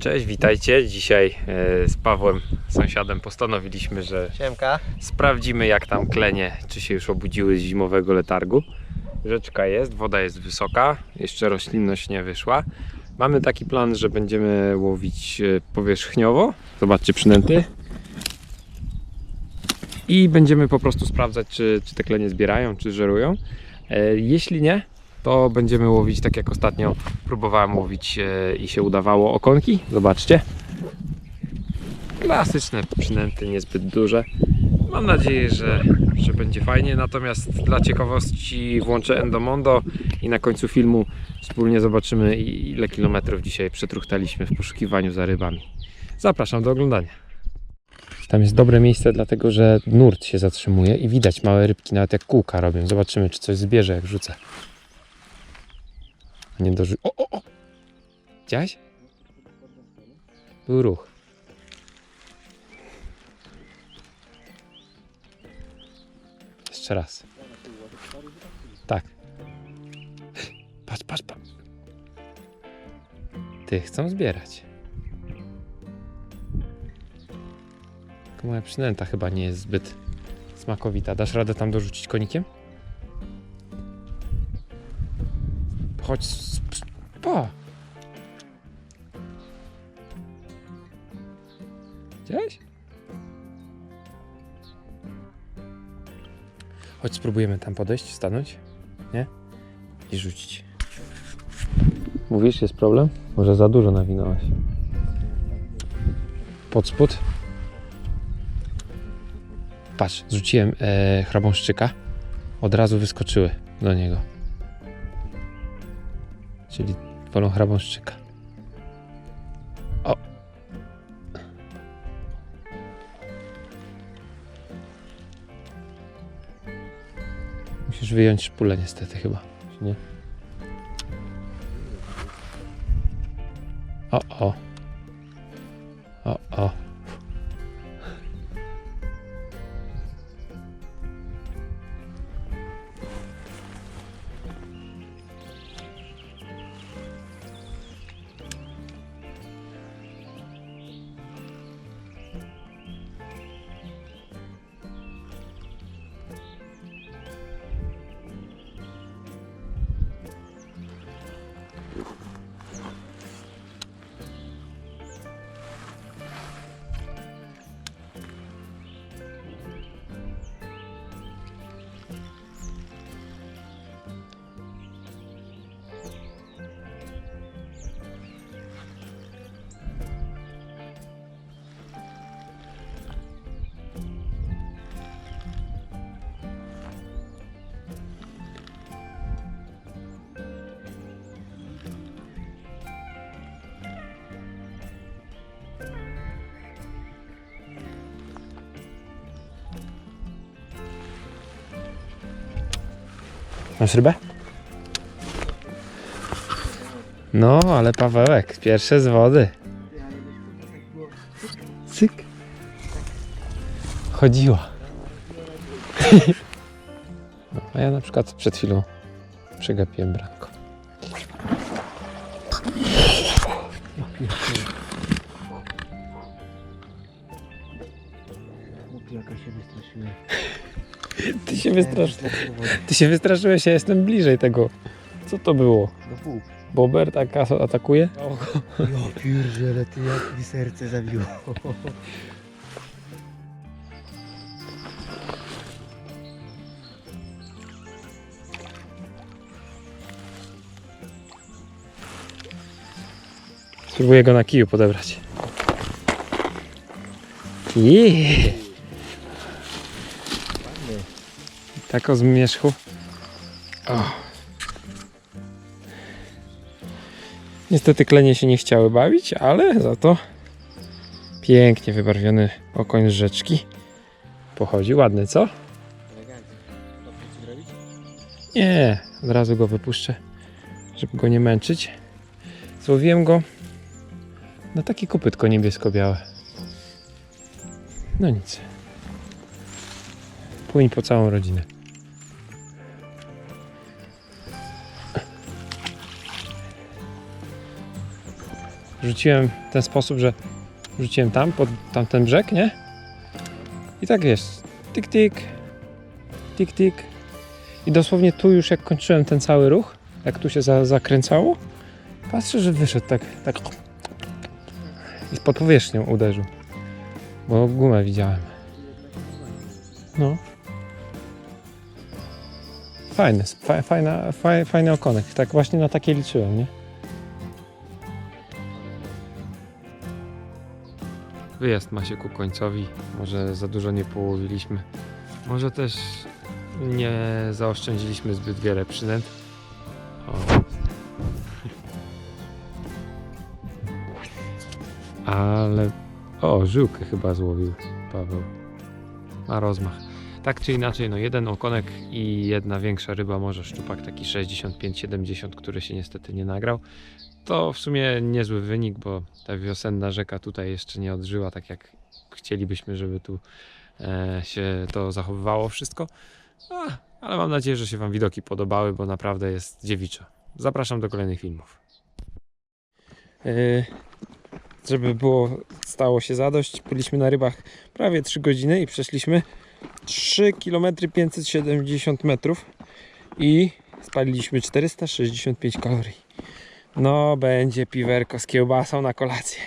Cześć, witajcie. Dzisiaj e, z Pawłem, sąsiadem, postanowiliśmy, że Siemka. sprawdzimy jak tam klenie, czy się już obudziły z zimowego letargu. Rzeczka jest, woda jest wysoka, jeszcze roślinność nie wyszła. Mamy taki plan, że będziemy łowić e, powierzchniowo. Zobaczcie przynęty. I będziemy po prostu sprawdzać, czy, czy te klenie zbierają, czy żerują. E, Jeśli nie, to będziemy łowić tak jak ostatnio próbowałem łowić e, i się udawało okonki. Zobaczcie. Klasyczne przynęty, niezbyt duże. Mam nadzieję, że, że będzie fajnie. Natomiast dla ciekawości włączę Endomondo i na końcu filmu wspólnie zobaczymy ile kilometrów dzisiaj przetruchtaliśmy w poszukiwaniu za rybami. Zapraszam do oglądania. Tam jest dobre miejsce, dlatego że nurt się zatrzymuje i widać małe rybki, nawet jak kółka robią. Zobaczymy, czy coś zbierze, jak rzucę. Nie doży... O, o, o! Widziałeś? Był ruch. Jeszcze raz. Tak. Patrz, patrz, patrz. Ty chcą zbierać. Moja przynęta chyba nie jest zbyt smakowita. Dasz radę tam dorzucić konikiem? Chodź. Pa. Widziałeś? Chodź spróbujemy tam podejść, stanąć, nie? I rzucić. Mówisz, jest problem? Może za dużo nawinąłeś. Pod spód? Patrz, zrzuciłem e, chrabąszczyka. Od razu wyskoczyły do niego. Czyli wolą chrabąszczyka. O! Musisz wyjąć szpulę niestety chyba, nie? O, o. O, o. Masz rybę? No, ale Pawełek, pierwsze z wody. Cyk. Chodziła. No, a ja na przykład przed chwilą przegapiłem branko. Jaka się wystraszyłem. Ty się wystraszyłeś. Ty się wystraszyłeś, ja jestem bliżej tego. Co to było? No pół. Bober tak atakuje? Ja pierdziele, ty jak mi serce zabiło. Spróbuję go na kiju podebrać. Jeee. Tak o zmierzchu. O. Niestety klenie się nie chciały bawić, ale za to pięknie wybarwiony okoń z rzeczki. Pochodzi ładny, co? Nie, od razu go wypuszczę, żeby go nie męczyć. Złowiłem go na takie kopytko niebiesko-białe. No nic. Płyń po całą rodzinę. Rzuciłem w ten sposób, że rzuciłem tam, pod tamten brzeg, nie? I tak jest. Tik, tik, tik, tik. I dosłownie tu już jak kończyłem ten cały ruch, jak tu się za, zakręcało, patrzę, że wyszedł tak, tak i pod powierzchnią uderzył. Bo gumę widziałem. No. Fajny, fa, fajna, fa, fajny okonek. Tak właśnie na takie liczyłem, nie? Wyjazd ma się ku końcowi. Może za dużo nie połowiliśmy. Może też nie zaoszczędziliśmy zbyt wiele przynęt. O. Ale... O, żyłkę chyba złowił Paweł. Ma rozmach. Tak czy inaczej, no jeden okonek i jedna większa ryba, może szczupak taki 65-70, który się niestety nie nagrał. To w sumie niezły wynik, bo ta wiosenna rzeka tutaj jeszcze nie odżyła tak jak chcielibyśmy, żeby tu e, się to zachowywało wszystko. Ale mam nadzieję, że się Wam widoki podobały, bo naprawdę jest dziewiczo. Zapraszam do kolejnych filmów. E, żeby było, stało się zadość, byliśmy na rybach prawie 3 godziny i przeszliśmy 3 km 570 metrów i spaliliśmy 465 kalorii. No, będzie piwerko z kiełbasą na kolację.